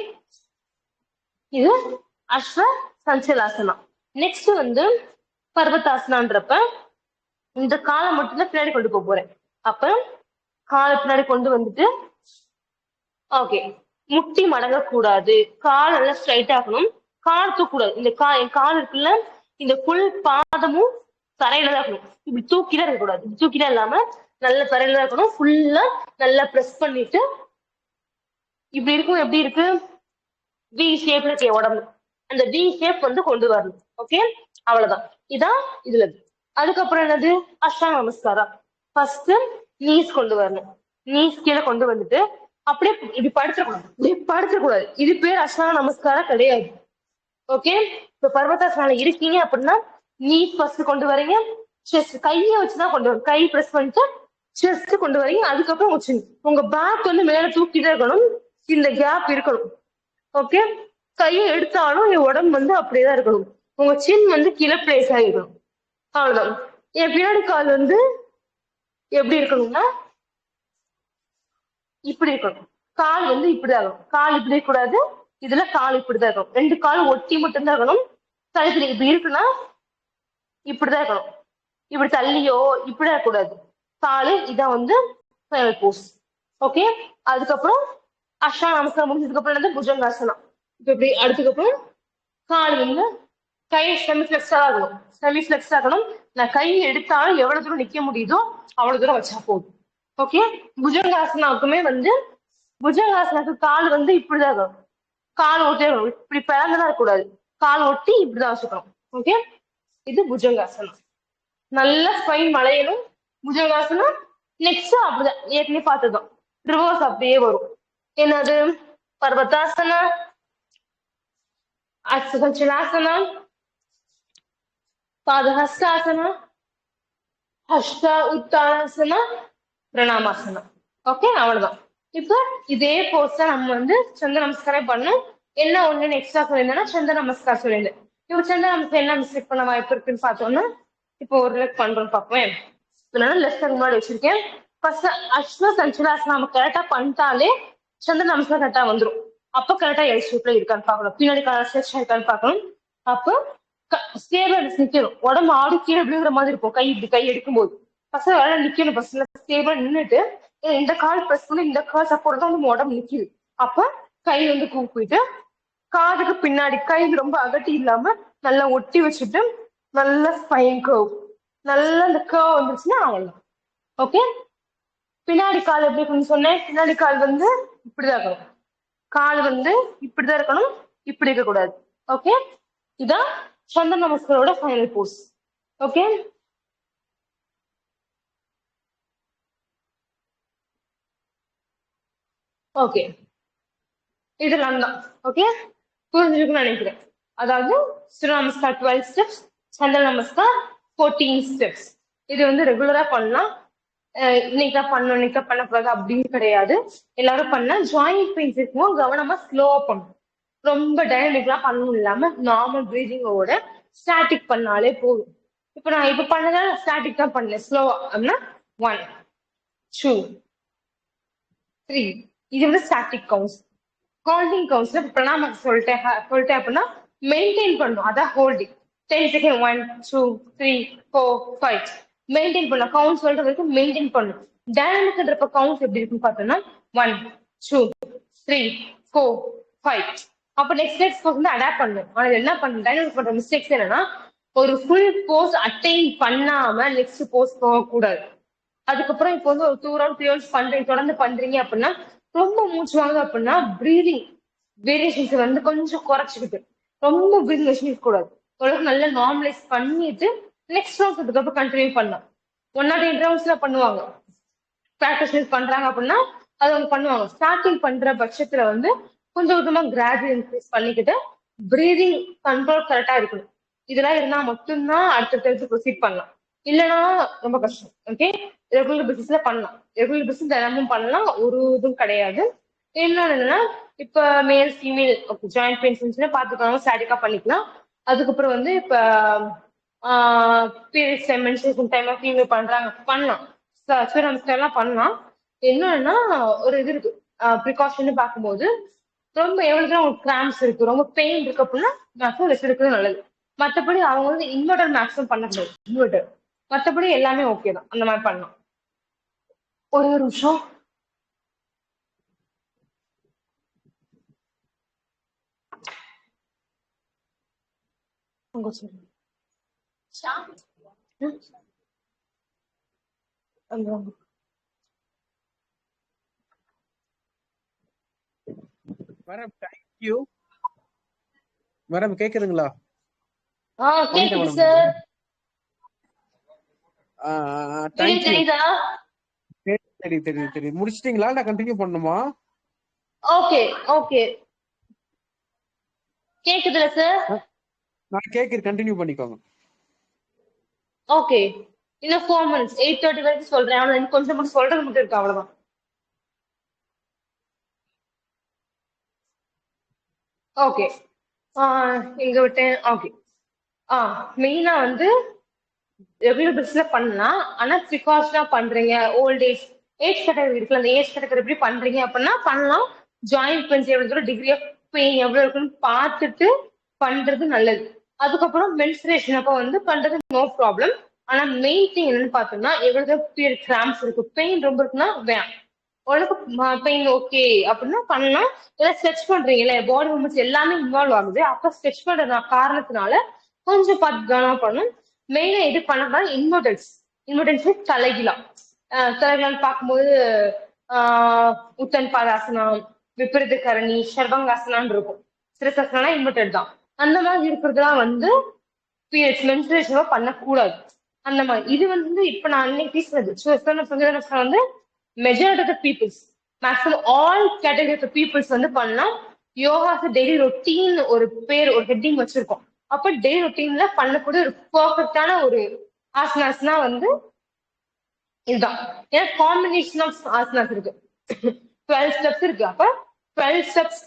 B: இது அஸ்வ சஞ்சலாசனம் நெக்ஸ்ட் வந்து பர்வதாசனான்றப்ப இந்த காலை மட்டும்தான் பின்னாடி கொண்டு போக போறேன். அப்ப காலை பின்னாடி கொண்டு வந்துட்டு ஓகே முட்டி மடங்க கூடாது கால் நல்லா ஸ்ட்ரைட் ஆகணும் கால் தூக்கூடாது இந்த கா என் கால் இருக்குல்ல இந்த ஃபுல் பாதமும் தரையில தான் இருக்கணும். இப்படி தூக்கிலாம் இருக்கக்கூடாது. இப்படி தூக்கிலாம் இல்லாம நல்ல தரையில தான் இருக்கணும். ஃபுல்லா நல்லா ப்ரெஸ் பண்ணிட்டு இப்படி இருக்கும் எப்படி இருக்கு? வி ஷேப்ல இருக்க உடம்பு. அந்த வி ஷேப் வந்து கொண்டு வரணும். ஓகே அவ்வளவுதான். இதான் இதுல. அதுக்கப்புறம் என்னது? அஷ்டாங்க நமஸ்காரம். ஃபர்ஸ்ட் நீஸ் கொண்டு வரணும். நீஸ் கீழே கொண்டு வந்துட்டு அப்படியே இப்படி படுத்துடக்கூடாது இப்படி படுத்துடக்கூடாது இது பேர் அஷ்டாங்க நமஸ்காரம் கிடையாது. ஓகே இப்ப பர்வதாசனால இருக்கீங்க அப்படின்னா நீஸ் ஃபர்ஸ்ட் கொண்டு வரீங்க. செஸ்ட் கையை வச்சுதான் கொண்டு வரணும் கை ப்ரெஸ் பண்ணிட்டு செஸ்ட் கொண்டு வரீங்க. அதுக்கப்புறம் உச்சி. உங்க பேக் வந்து மேல தூக்கிட்டே இருக்கணும். இந்த கேப் இருக்கணும். ஓகே கையை எடுத்தாலும் என் உடம்பு வந்து அப்படியேதான் இருக்கணும். உங்க சின் வந்து கீழே பிளேஸ் ஆகிருக்கணும் அவ்வளவுதான். என் பின்னாடி கால் வந்து எப்படி இருக்கணும்னா இப்படி இருக்கணும். கால் வந்து இப்படிதான் இருக்கணும். கால் இப்படி கூடாது இதுல கால் இப்படிதான் இருக்கணும். ரெண்டு கால் ஒட்டி மட்டும்தான் இருக்கணும். கழுத்துல இப்படி இருக்குன்னா இப்படிதான் இருக்கணும். இப்படி தள்ளியோ இப்படி இருக்கக்கூடாது காலு இதான் வந்து ஃபைனல் போஸ் ஓகே அதுக்கப்புறம் அஷ்டா நமஸ்காரம் முடிஞ்சதுக்கு அப்புறம் வந்து புஜங்காசனம் இப்போ இப்படி அடுத்ததுக்கப்புறம் கால் வந்து கை செமி ஃபிளெக்ஸா ஆகணும் செமி ஃபிளெக்ஸ் ஆகணும் நான் கை எடுத்தாலும் எவ்வளவு தூரம் நிக்க முடியுதோ அவ்வளவு தூரம் வச்சா போதும். ஓகே புஜங்காசனாக்குமே வந்து புஜங்காசனாக்கு கால் வந்து இப்படிதான் இருக்கணும். கால் ஓட்டே இப்படி பிறந்ததான் இருக்கக்கூடாது. கால் ஒட்டி இப்படிதான் வச்சுக்கணும். ஓகே இது புஜங்காசனம். நல்லா ஸ்பைன் மலையணும் புஜங்காசனம் நெக்ஸ்ட் அப்படிதான். ஏற்கனவே பார்த்ததும். ரிவர்ஸ் அப்படியே வரும். என்னது? பர்வதாசனா அஸ்வச்சலாசனம் பாதஹஸ்தாசனா ஹஷ்ட உத்தானாசனா பிரணாமாசனம் ஓகே அவ்வளவுதான். இப்போ இதே போஸ் நம்ம வந்து சந்திர நமஸ்காரம் பண்ணோம். என்ன ஒண்ணு எக்ஸ்ட்ரா சொல்லியிருந்தேன்னா சந்திர நமஸ்கார் சொல்லியிருந்தேன் இப்போ சந்திர நமஸ்காரம் என்ன மிஸ்டேக் பண்ண வாய்ப்பு இருக்குன்னு பார்த்தோம்னா இப்போ ஒரு லெக் பண்றோம் பார்ப்போம். இதனால லெஃப்ட் முன்னாடி வச்சிருக்கேன். ஃபர்ஸ்ட் அஸ்வ சஞ்சலாசனம் நம்ம கரெக்டா பண்ணிட்டாலே சந்திர நமஸ்காரம் கரெக்டா வந்துடும் அப்ப கரெக்டா எல் ஷேப்ல இருக்கான்னு பார்க்கணும். பின்னாடி ஸ்ட்ரெச் இருக்கான்னு பார்க்கணும். அப்போ ஸ்டேபிள் நிக்கணும். உடம்பு ஆடு கீழே விழுகிற மாதிரி இருக்கும். கை இப்படி கை எடுக்கும்போது. ஃபர்ஸ்ட் வேலை நிக்கணும். ஃபர்ஸ்ட்ல ஸ்டேபிள் நின்னுட்டு இந்த கால் பிரஸ் பண்ணி இந்த கால் சப்போர்ட் தான் நம்ம உடம்பு நிக்குது. அப்ப கை வந்து கூப்பிட்டு காதுக்கு பின்னாடி கை ரொம்ப அகட்டி இல்லாம நல்லா ஒட்டி வச்சுட்டு நல்ல ஸ்பைன் கர்வ் நல்லா இந்த கர்வ் வந்துருச்சுன்னா அவ்வளோ ஓகே பின்னாடி கால் எப்படி சொன்னேன். பின்னாடி கால் வந்து இப்படிதான் இருக்கணும். கால் வந்து இப்படிதான் இருக்கணும் இப்படி இருக்கக்கூடாது. ஓகே இதான் சந்திர நமஸ்காரோட ஃபைனல் போஸ் ஓகே ஓகே இதெல்லாம் தான். ஓகே புரிஞ்சிருக்குன்னு நினைக்கிறேன். அதாவது Suranamaskar twelve steps Chandra Namaskar fourteen steps இது வந்து ரெகுலரா பண்ணலாம். இன்னைக்கு தான் பண்ணணும் இன்னைக்கு பண்ணக்கூடாது அப்படின்னு கிடையாது. எல்லாரும் பண்ணால் ஜாயிண்ட் பெயின்ஸ் இருக்கும். கவனமா ஸ்லோவா பண்ணணும். ரொம்ப டைனமிக்லாம் பண்ணணும் இல்லாம நார்மல் பிரீதிங்கோட ஸ்டாட்டிக் பண்ணாலே போதும். இப்போ நான் இப்போ பண்ணதால ஸ்டாட்டிக் தான் பண்ணேன். ஸ்லோவா அப்படின்னா ஒன் டூ த்ரீ இது வந்து ஸ்டாட்டிக் கவுன்ஸ் ஹோல்டிங் கவுண்ட்ஸ்ல பிரணாம சொல்லிட்டேன் சொல்லிட்டேன் அப்படின்னா மெயின்டைன் பண்ணும். அதான் holding ten second one two three four five maintain பண்ணும் கவுண்ட் சொல்ற வரைக்கும் மெயின்டைன் பண்ணும். டைனமிக்ன்றப்ப கவுன்ஸ் எப்படி இருக்குன்னு பார்த்தோம்னா one two three four five அப்ப நெக்ஸ்ட் நெக்ஸ்ட் போஸ் வந்து அடாப்ட் பண்ணும். ஆனா என்ன பண்ண டைனமிக் பண்ற மிஸ்டேக்ஸ் என்னன்னா ஒரு ஃபுல் போஸ் அட்டைன் பண்ணாம நெக்ஸ்ட் போஸ் போகக்கூடாது. அதுக்கப்புறம் இப்போ வந்து ஒரு டூ ரவுண்ட் த்ரீ ரவுண்ட்ஸ் பண்றீங்க தொடர்ந்து பண்றீங்க அப்படின்னா ரொம்ப மூச்சு வாங்குது அப்படின்னா பிரீதிங் வேரியேஷன்ஸ் வந்து கொஞ்சம் குறைச்சிக்கிட்டு ரொம்ப பிரீதிங் வச்சுக்க கூடாது. ஓரளவுக்கு நல்லா நார்மலைஸ் பண்ணிட்டு நெக்ஸ்ட் ரவுண்ட்ஸ் அதுக்கப்புறம் கண்டினியூ பண்ணலாம். ஒன் நாட் எயிட் ரவுண்ட்ஸ்ல பண்ணுவாங்க. ப்ராக்டிஸ் பண்றாங்க அப்படின்னா அது அவங்க பண்ணுவாங்க. ஸ்டார்டிங் பண்ற பட்சத்துல வந்து கொஞ்சம் கொஞ்சமா கிராஜுவல் இன்க்ரீஸ் பண்ணிக்கிட்டு பிரீதிங் கண்ட்ரோல் கரெக்டா இருக்கணும். இதெல்லாம் இருந்தா மட்டும்தான் அடுத்தடுத்து ப்ரொசீட் பண்ணலாம். இல்லைன்னா ரொம்ப கஷ்டம் ஓகே ரெகுலர் பிசினஸ்ல பண்ணலாம். ரெகுலர் பிசினஸ் தினமும் பண்ணலாம். ஒரு இதுவும் கிடையாது. இன்னொன்னு என்னன்னா இப்ப மேல் ஃபீமேல் ஜாயிண்ட் பெயின்ஸ் இருந்துச்சுன்னா பாத்துக்கோங்க ஸ்டாட்டிக்கா பண்ணிக்கலாம். அதுக்கப்புறம் வந்து இப்ப periods time menstruation time female பண்றாங்க. பண்ணலாம். எல்லாம் பண்ணலாம். என்னன்னா ஒரு இது இருக்கு. ப்ரிகாஷன் பார்க்கும்போது ரொம்ப எவ்வளவு தூரம் உங்களுக்கு கிராம்ஸ் இருக்கு ரொம்ப பெயின் இருக்கு அப்படின்னா மேக்ஸிமம் ரெஸ்ட் எடுக்கிறது நல்லது. மற்றபடி அவங்க வந்து இன்வெர்டர் மேக்ஸிமம் பண்ணக்கூடாது. இன்வெர்டர் மத்தபடி எல்லாமே ஓகே தான். அந்த மாதிரி பண்ணலாம். ஒரே ஒரு நிமிஷம். உங்க சொல்லுங்க.
A: மேடம் தேங்க்யூ மேடம் கேக்குதுங்களா?
B: ஆ கேக்குது. சார் தெரியுதா?
A: சரி தெரியுது தெரியுது முடிச்சிட்டீங்களா? நான் கண்டினியூ பண்ணணுமா?
B: Okay okay. கேக்குதுல சார்
A: நான் கேக்குது கண்டினியூ பண்ணிக்கோங்க.
B: ஓகே. இன்னும் ஃபோர் மினிட்ஸ் எயிட் தேர்ட்டி வரைக்கும் சொல்றேன். அவ்வளவு கொஞ்சம் மட்டும் சொல்றது மட்டும் இருக்கு அவ்வளவுதான். ஓகே. எங்க விட்டேன். ஓகே. ஆ மெயினா வந்து ரெகுலர் பிஸ்ல பண்ணலாம். ஆனா ப்ரிகாஷனா பண்றீங்க. ஓல்ட் ஏஜ் ஏஜ் கேட்டகரி இருக்குல்ல அந்த ஏஜ் கேட்டகரி எப்படி பண்றீங்க அப்படின்னா பண்ணலாம். ஜாயிண்ட் பெயின்ஸ் எவ்வளவு தூரம் டிகிரி ஆஃப் பெயின் எவ்வளவு இருக்குன்னு பார்த்துட்டு பண்றது நல்லது. அதுக்கப்புறம் மென்சுரேஷன் அப்போ வந்து பண்றது நோ ப்ராப்ளம் ஆனா மெயின் திங் என்னன்னு பார்த்தோம்னா எவ்வளவு பீரியட் கிராம்ஸ் இருக்கு பெயின் ரொம்ப இருக்குன்னா வேணாம். உனக்கு பெயின் ஓகே அப்படின்னா பண்ணலாம். இல்லை ஸ்ட்ரெச் பண்றீங்கல்ல பாடி மூமெண்ட்ஸ் எல்லாமே இன்வால்வ் ஆகுது. அப்ப ஸ்ட்ரெச் பண்ற காரணத்தினால கொஞ்சம் பார்த்து கவனம் பண்ணணும். மெயினா எது பண்ணலாம் இன்வெர்டன்ஸ் இன்வெர்டன்ஸ் தலைகிலாம் தலைகிலான்னு பார்க்கும்போது ஆஹ் உத்தன் பாதாசனம் விபரீத கரணி இருக்கும். சிரசாசனா இன்வெர்டட் தான். அந்த மாதிரி இருக்கிறதுலாம் வந்து பீரியட்ஸ் மென்சுரேஷன் பண்ணக்கூடாது. அந்த மாதிரி. இது வந்து இப்ப நான் அன்னைக்கு பேசுனது. சுதந்திர வந்து majority of peoples maximum all category of peoples வந்து பண்ணலாம் யோகாக்கு டெய்லி ரொட்டீன் ஒரு பேர் ஒரு ஹெட்டிங் வச்சிருக்கோம். அப்ப டே ரொட்டீன்ல பண்ணக்கூடிய ஒரு பர்ஃபெக்டான ஒரு ஆசனாஸ்னா வந்து இதுதான். ஏன்னா காம்பினேஷன் ஆஃப் ஆசனாஸ் இருக்கு. டுவெல் ஸ்டெப்ஸ் இருக்கு. அப்ப டுவெல் ஸ்டெப்ஸ்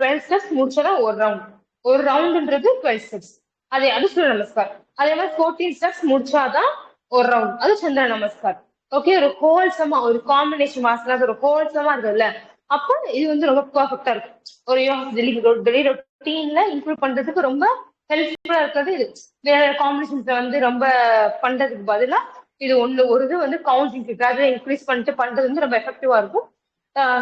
B: டுவெல் ஸ்டெப்ஸ் முடிச்சாதான் ஒரு ரவுண்ட் ஒரு ரவுண்டுன்றது டுவெல் ஸ்டெப்ஸ் அதே அது சூரிய நமஸ்கார். அதே மாதிரி ஃபோர்டீன் ஸ்டெப்ஸ் முடிச்சாதான் ஒரு ரவுண்ட் அது சந்திர நமஸ்கார். ஓகே ஒரு ஹோல்சமா ஒரு காம்பினேஷன் ஆசனாஸ் ஒரு ஹோல்சமா இருக்குல்ல அப்ப இது வந்து ரொம்ப பர்ஃபெக்டா இருக்கும். ஒரு யோகா டெய்லி டெய்லி ரொட்டீன்ல இன்க்ளூட் பண்றதுக்கு ரொம்ப ஹெல்ப்ஃபுல்லா இருக்கிறது இது. வேற காம்படிஷன்ஸ்ல வந்து ரொம்ப பண்றதுக்கு பதிலா இது ஒண்ணு ஒரு இது வந்து கவுண்டிங் கிராஜுவல் இன்க்ரீஸ் பண்ணிட்டு பண்றது வந்து ரொம்ப எஃபெக்டிவா இருக்கும்.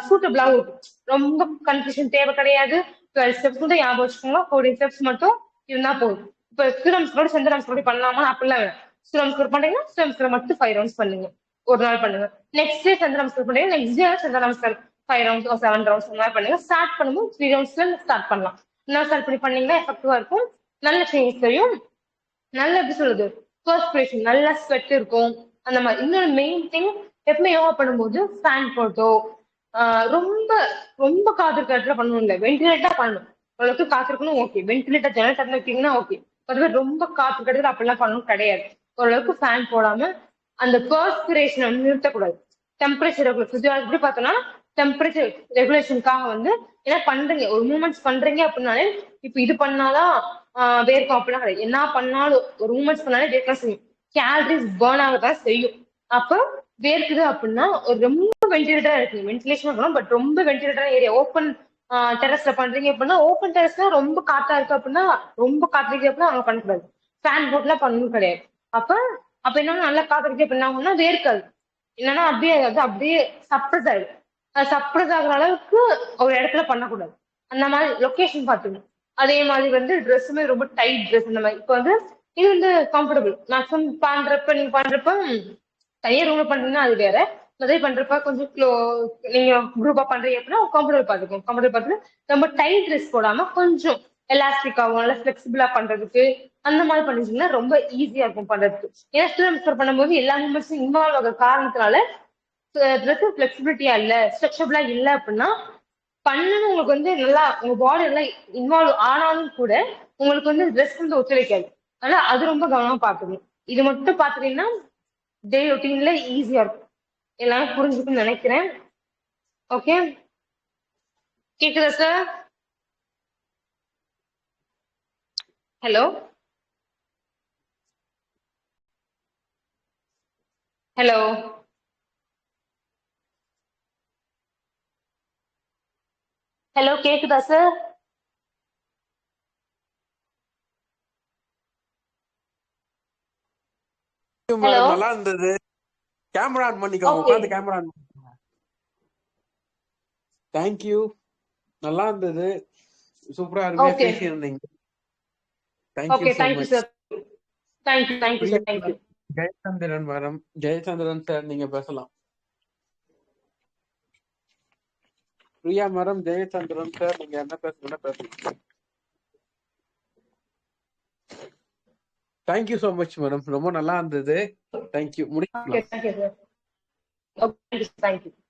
B: சூட்டபிளாகவும் இருக்கும் ரொம்ப கன்ஃபியூஷன் தேவை கிடையாது. டுவெல் ஸ்டெப்ஸ் மட்டும் ஞாபகம் வச்சுக்கோங்க. ஃபோர்டீன் ஸ்டெப்ஸ் மட்டும் இருந்தா போதும். இப்போ சூரம்ஸ்கரோட கூட பண்ணலாமா அப்படிலாம் வேணும். ஸ்டூடெண்ட்ஸ் கூட பண்றீங்கன்னா ஸ்டூடெண்ட்ஸ் மட்டும் ஃபைவ் ரவுண்ட்ஸ் பண்ணுங்க. ஒரு நாள் பண்ணுங்க. நெக்ஸ்ட் டே சந்திர நமஸ்கார் பண்ணுங்க next day chandra namaskar five rounds seven rounds அந்த மாதிரி பண்ணுங்க. ஸ்டார்ட் பண்ணும்போது த்ரீ ரவுண்ட்ஸ்ல ஸ்டார்ட் பண்ணலாம். இன்னும் ஸ்டார்ட் பண்ணி பண்ணீங்கன்னா எஃபெக்டிவா இருக்கும். நல்ல சேஞ்சஸ் தெரியும்? நல்ல எப்படி சொல்றது? பர்ஸ்பிரேஷன் நல்ல ஸ்வெட் இருக்கும். அந்த மாதிரி. இன்னொரு மெயின் திங் எப்பவுமே யோகா பண்ணும்போது ஃபேன் போட்டோ ரொம்ப ரொம்ப காத்திருக்க இடத்துல பண்ணணும் இல்லை. வென்டிலேட்டா பண்ணணும். ஓரளவுக்கு காத்திருக்கணும் ஓகே வென்டிலேட்டர் ஜெனரல் பண்ணி வைத்தீங்கன்னா ஓகே அதுவே ரொம்ப காத்திருக்க இடத்துல அப்படிலாம் பண்ணணும் கிடையாது. ஓரளவுக்கு ஃபேன் போடாம அந்த பர்ஸ்பிரேஷன் வந்து நிறுத்தக்கூடாது. டெம்பரேச்சர் ரெகுலேஷன் எப்படி பார்த்தோம்னா டெம்பரேச்சர் ரெகுலேஷனுக்காக வந்து ஏன்னா பண்றீங்க ஒரு மூமெண்ட்ஸ் பண்றீங்க அப்படின்னாலே இப்ப இது பண்ணாதான் ஆஹ் வேர்க்கும் அப்படிலாம் கிடையாது. என்ன பண்ணாலும் ஒரு மூமெண்ட்ஸ் பண்ணாலே வேர்க்க செய்யும். கேலரிஸ் பேர்ன் ஆகதான் செய்யும். அப்போ வேர்க்குது அப்படின்னா ஒரு ரொம்ப வென்டிலேட்டரா இருக்கு வென்டிலேஷன் இருக்கணும் பட் ரொம்ப வென்டிலேட்டரா ஏரியா ஓப்பன் டெரஸ்ல பண்றீங்க அப்படின்னா ஓப்பன் டெரஸ்ல ரொம்ப காத்தா இருக்கு அப்படின்னா ரொம்ப காத்திருக்கு அப்படின்னா அவங்க பண்ணக்கூடாது. ஃபேன் போட்லாம் பண்ணணும் கிடையாது. அப்ப அப்ப என்னன்னா நல்லா காத்திருக்கு அப்படின்னா வேர்க்காது. என்னன்னா அப்படியே அப்படியே சப்ரஸ் ஆயிடும். சர்ப்ரைஸ் ஆகிற ஆகுற அளவுக்கு ஒரு இடத்துல பண்ணக்கூடாது. அந்த மாதிரி லொக்கேஷன் பார்த்துக்கணும். அதே மாதிரி வந்து ட்ரெஸ்ஸுமே ரொம்ப டைட் ட்ரெஸ் அந்த மாதிரி. இப்போ வந்து இது வந்து கம்ஃபர்டபுள் மேக்ஸிமம் பண்றப்ப நீங்க பண்றப்ப தனியாக ரூம்ல பண்றீங்கன்னா அது வேற. அதே பண்றப்ப கொஞ்சம் க்ளோ நீங்க குரூப்பா பண்றீங்க அப்படின்னா கம்ஃபர்டபுள் பார்த்துக்கோங்க. கம்ஃபர்டபுள் பார்த்துட்டு ரொம்ப டைட் ட்ரெஸ் போடாம கொஞ்சம் எலாஸ்டிக்காகவும் நல்லா ஃபிளெக்சிபிளா பண்றதுக்கு அந்த மாதிரி பண்ணிச்சிங்கன்னா ரொம்ப ஈஸியா இருக்கும் பண்றதுக்கு. ஏன்னா ஸ்டூடெண்ட்ஸ் பண்ணும்போது எல்லா மூமெண்ட்ஸும் இன்வால்வ் ஆகிற காரணத்தினால ட்ரெஸ் ஃபிளெக்சிபிலிட்டியா இல்ல ஸ்ட்ரெச்சபிளா இல்ல அப்படின்னா பண்ணுன்னு உங்களுக்கு வந்து நல்லா உங்க பாடி எல்லாம் இன்வால்வ் ஆனாலும் கூட உங்களுக்கு வந்து ட்ரெஸ் வந்து ஒத்துழைக்காது. அதனால அது ரொம்ப கவனமா பார்க்கணும். இது மட்டும் பாத்துட்டீங்கன்னா டே ரொட்டீன்ல ஈஸியா இருக்கும். எல்லாரும் புரிஞ்சுக்குன்னு நினைக்கிறேன். ஓகே கேக்குதா சார் ஹலோ ஹலோ ஹலோ கேக்குதா சார்.
A: நல்லா இருந்தது. கேமரா ஆன் பண்ணிக்கோங்க. உட்காந்து கேமரா ஆன் பண்ணிக்கோங்க தேங்க்யூ நல்லா இருந்தது. சூப்பரா அருமையா
B: Okay.
A: பேசியிருந்தீங்க.
B: Thank you thank you
A: sir
B: thank you thank you sir
A: thank you Jayachandran madam Jayachandran sir நீங்க பேசலாம். பிரியா மேடம் ஜெயச்சந்திரன் சார் நீங்க என்ன பேசணும்னா பேசலாம் தேங்க்யூ சோ மச் மேடம் ரொம்ப நல்லா இருந்தது. தேங்க்யூ
B: ஓகே
A: முடிக்கலாம்